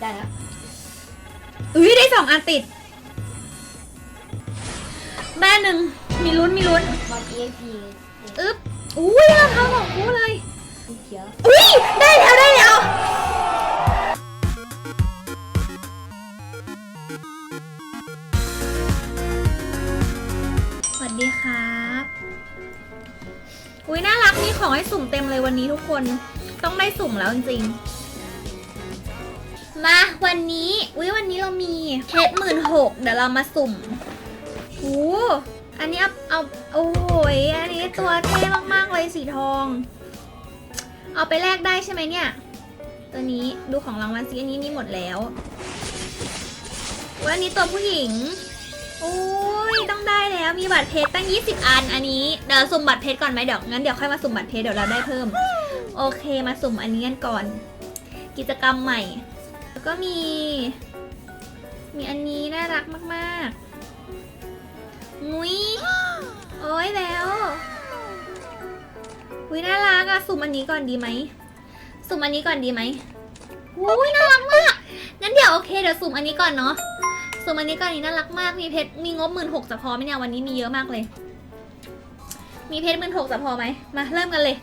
ได้แล้วอุ้ยได้สองอันติดได้หนึ่งมีลุ้นมีลุ้นบอลเอ็กพีอึ๊บอุ้ยรองเท้าของกูเลยเขียวอุ้ยได้แล้วได้แล้วสวัสดีครับอุ้ยน่ารักมีของให้สุ่มเต็มเลยวันนี้ทุกคนต้องได้สุ่มแล้วจริงๆ มาวันนี้อุ้ยวันนี้เรามีเพชรหมื่นหกเดี๋ยวเรามาสุ่มโอ้อันนี้เอาเอาโอ้ยอันนี้ตัวเท่มากๆเลยสีทอง เอาไปแลกได้ใช่ไหมเนี่ย ตัวนี้ดูของรางวัลสิอันนี้มีหมดแล้ววันนี้ตัวผู้หญิงโอ้ยต้องได้แล้วมีบัตรเพชรตั้ง 20 อัน อันนี้เดี๋ยวสุ่มบัตรเพชรก่อนไหมเดี๋ยวงั้นเดี๋ยวค่อยมาสุ่มบัตรเพชรเดี๋ยวเราได้เพิ่ม โอเคมาสุ่มอันนี้กันก่อน กิจกรรมใหม่ แล้วก็มี มีอันนี้น่ารักมากๆงุ้ย โอ้ยแล้วอุ้ยน่ารักอะสุ่มอันนี้ก่อนดีไหม สุ่มอันนี้ก่อนดีไหมอุ้ยน่ารักมากงั้นเดี๋ยวโอเคเดี๋ยวสุ่มอันนี้ก่อนเนาะ สุ่มอันนี้ก่อนนี่น่ารักมาก มีเพชร มีงบหมื่นหกจะพอไหมเนี่ยวันนี้มีเยอะมากเลย มีเพชรหมื่นหกจะพอไหมมาเริ่มกันเลย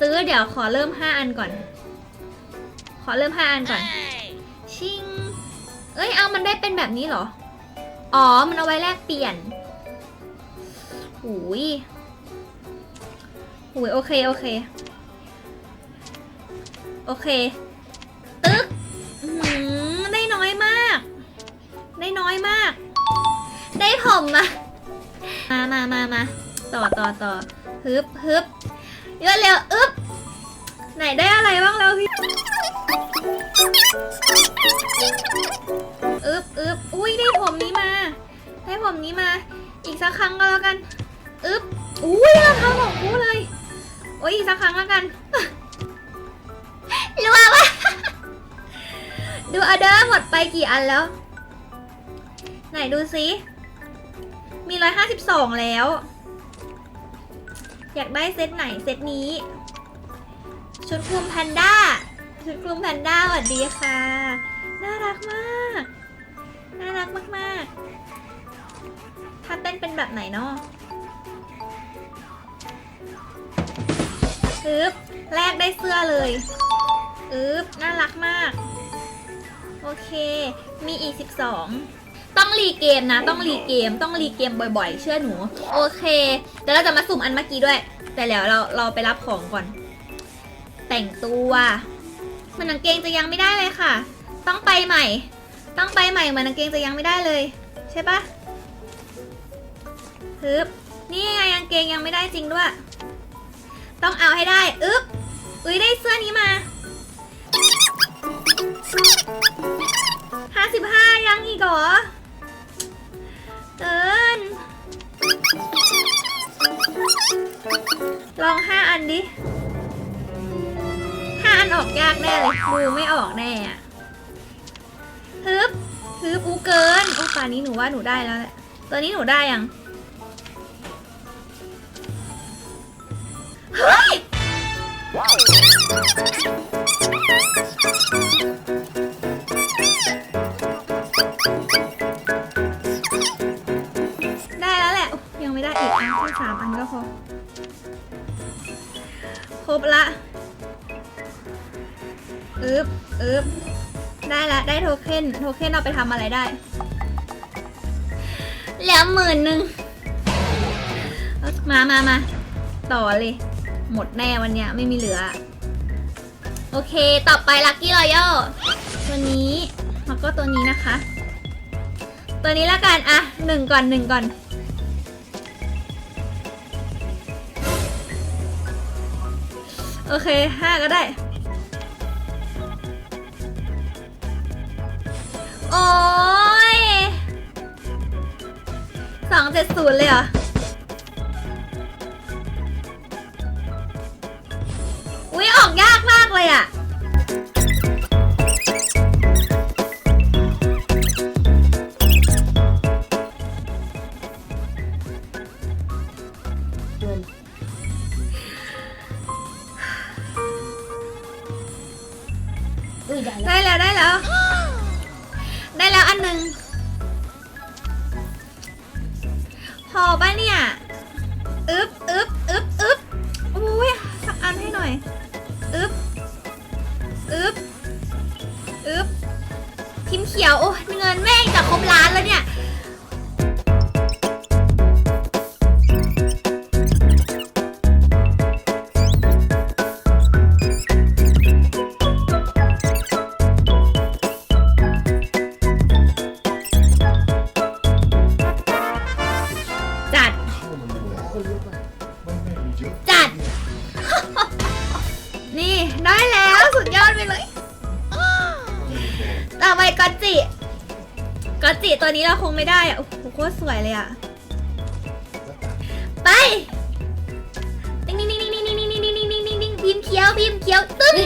ซื้อเดี๋ยวขอเริ่มห้าอันก่อน ขอเริ่มห้าอันก่อน ชิง เอ้ย เอามันได้เป็นแบบนี้เหรอ อ๋อ มันเอาไว้แลกเปลี่ยนหูยหูยโอเค โอเค โอเค ตึ๊กหือได้น้อยมาก ได้น้อยมาก ได้ผมมา มามามามาต่อต่อต่อฮึบฮึบเยอะเร็วอึ๊บ ไหนได้อะไรบ้างแล้วพี่อึบอึบอุ้ยได้ผมนี้มา ได้ผมนี้มา อีกสักครั้งก็แล้วกันอึบอุ้ยราคาของกูเลย โอ้ยอีกสักครั้งแล้วกันรัววะดูออเดอร์หมดไปกี่อันแล้ว ไหนดูซิมีร้อยห้าสิบสองแล้ว อยากได้เซตไหนเซตนี้ ชุดคลุมแพนด้า ชุดคลุมแพนด้าสวัสดีค่ะ น่ารักมาก น่ารักมากๆถ้าเต้นเป็นแบบไหนเนาะอึ๊บแลกได้เสื้อเลยอึ๊บน่ารักมาก โอเค มีอีก 12ต้องรีเกมนะ ต้องรีเกมต้องรีเกมบ่อยๆ เชื่อหนู โอเคเดี๋ยวเราจะมาสุ่มอันเมื่อกี้ด้วย แต่แล้วเราเราไปรับของก่อน แต่งตัวเหมันกางเกงจะยังไม่ได้เลยค่ะ ต้องไปใหม่ ต้องไปใหม่เหมือนกางเกงจะยังไม่ได้เลย ใช่ปะฮึบนี่ไงกางเกงยังไม่ได้จริงด้วย ต้องเอาให้ได้อึ๊บอุ้ยได้เสื้อนี้มาห้าสิบห้ายังอีกเหรอเกินลองห้าอันดิาอันออกยากแน่เลยดูไม่ออกแน่อะฮึบฮึบอูเกินโอ้ป่านนี้หนูว่าหนูได้แล้วแหละตัวนี้หนูได้ยังเฮ้ยได้แล้วแหละยยังไม่ได้อีกอันแค่สามอันก็พอ ครบละ อึบอึบได้ละได้โทเค็นโทเค็นเอาไปทำอะไรได้แล้วหมื่นหนึ่งมามามาต่อเลย หมดแน่วันเนี้ยไม่มีเหลือ โอเค ต่อไปลั c กี้รอยัลตัวนี้แล้วก็ตัวนี้นะคะ ตัวนี้ละกัน อะหนึ่งก่อนหนึ่งก่อนโอเคห้าก็ได้ ยสองเจ็ดศูนย์เลยเหรอ อุ้ยออกยากมากเลยอะเงินอุ้ยได้แล้วได้แล้ว อันหนึ่งพอป่ะเนี่ยอึ๊บอึ๊บอึ๊บอึ๊บอุ้ยสักอันให้หน่อยอึ๊บอึ๊บอึ๊บพิมพ์เขียวโอ้ยเงินแม่งจะครบล้านแล้วเนี่ย ตัวนี้เราคงไม่ได้อะโอ้โหโคตรสวยเลยอะ ไปนิ่งติ๊งติ๊งนิ่งติ๊งติ๊งนิ่งติ๊งติ๊งนิ่งติ๊งติ๊งพิมพ์เขียวพิมพ์เขียวตึ้ง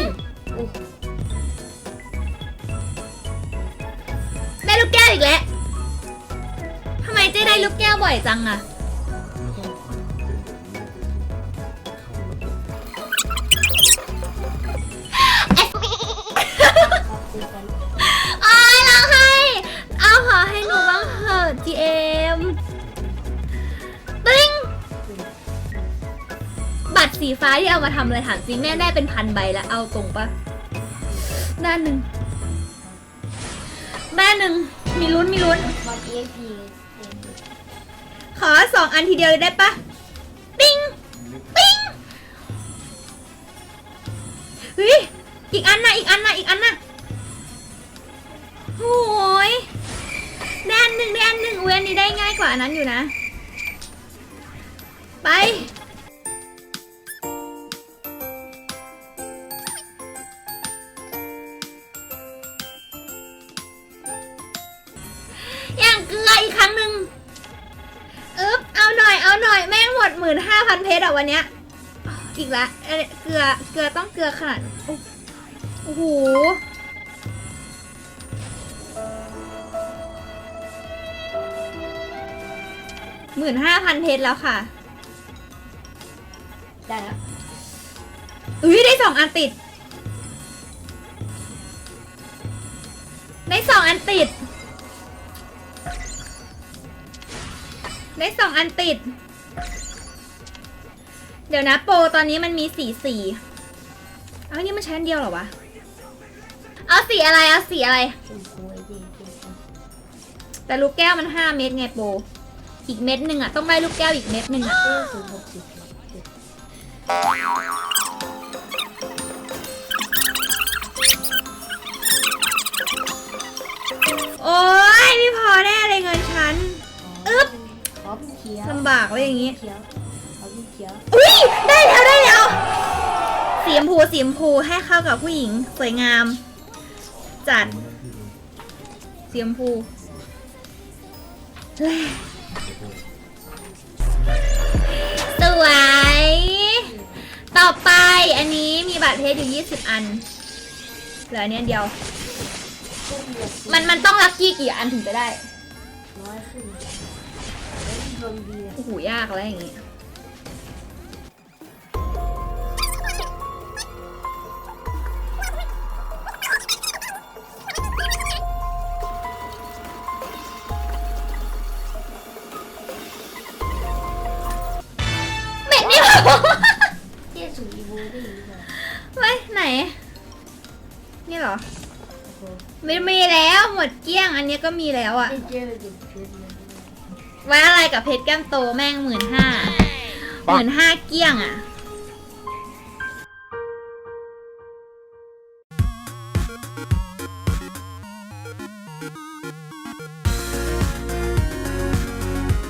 ได้ลูกแก้วอีกแล้วทำไมเจ๊ได้ลูกแก้วบ่อยจังอะ ฟ้าที่เอามาทำอะไรถามจริงแม่ได้เป็นพันใบแล้วเอาตรงปะด้านหนึ่งด้านหนึ่งมีลุ้นมีลุ้น บอลเอ็กพีขอสองอันทีเดียวเลยได้ปะปิ้งปิ้งเฮ้ยอีกอันนะอีกอันนะอีกอันนะโอ้ยได้อันหนึ่งได้อันหนึ่งเวยนนี้ได้ง่ายกว่าอันนั้นอยู่นะ ไป อย่างเกลืออีกครั้งหนึ่งอึ๊บเอาหน่อยเอาหน่อยแม่งหมดหมื่นห้าพันเพชรอะวันเนี้ย อีกละเอ้ยเกลือเกลือต้องเกลือขนาดโอ้โอ้โหหมื่นห้าพันเพชรแล้วค่ะ ได้แล้วอุ้ยได้สองอันติด ได้สองอันติด ได้สองอันติด เดี๋ยวนะโปรตอนนี้มันมีสีสีเอานี่มันใช้อันเดียวเหรอวะ เอาสีอะไร เอาสีอะไรชมพูไอ้ดีชมพูแต่ลูกแก้วมันห้าเม็ดไงโปรอีกเม็ดหนึ่งอะ ต้องได้ลูกแก้วอีกเม็ดหนึ่งอะเออศูนย์หกสิบเจ็ดโอ้ยไม่พอแน่เลยเงินฉัน ลำบากเลยอย่างงี้ เขียวขอเป็นเขียวอุ้ยได้แล้วได้แล้วสีชมพูสีชมพูให้เข้ากับผู้หญิงสวยงาม จัดสีชมพูเฮ้ยสวย ต่อไปอันนี้มีบัตรเพชรอยู่ 20 อัน เหลืออันนี้อันเดียวขึ้นเหลือมันมันต้องลักกี้กี่อันถึงจะได้ น้อยขึ้น แล้วรวมดีอะโอ้โหยากแล้วอย่างงี้เม็ดนี่เหรอเจ๊สูงอีโวได้อีกเหรอไว้ไหน นี่เหรอ โอ้โหไม่มีแล้วหมดเกลี้ยง อันนี้ก็มีแล้วอะ เจ๊เจ๊ไปดูเพชรเลย ไว้อะไรกับเพชรแก้มโตแม่งหมื่นห้าหมื่นห้าเกลี้ยงอะ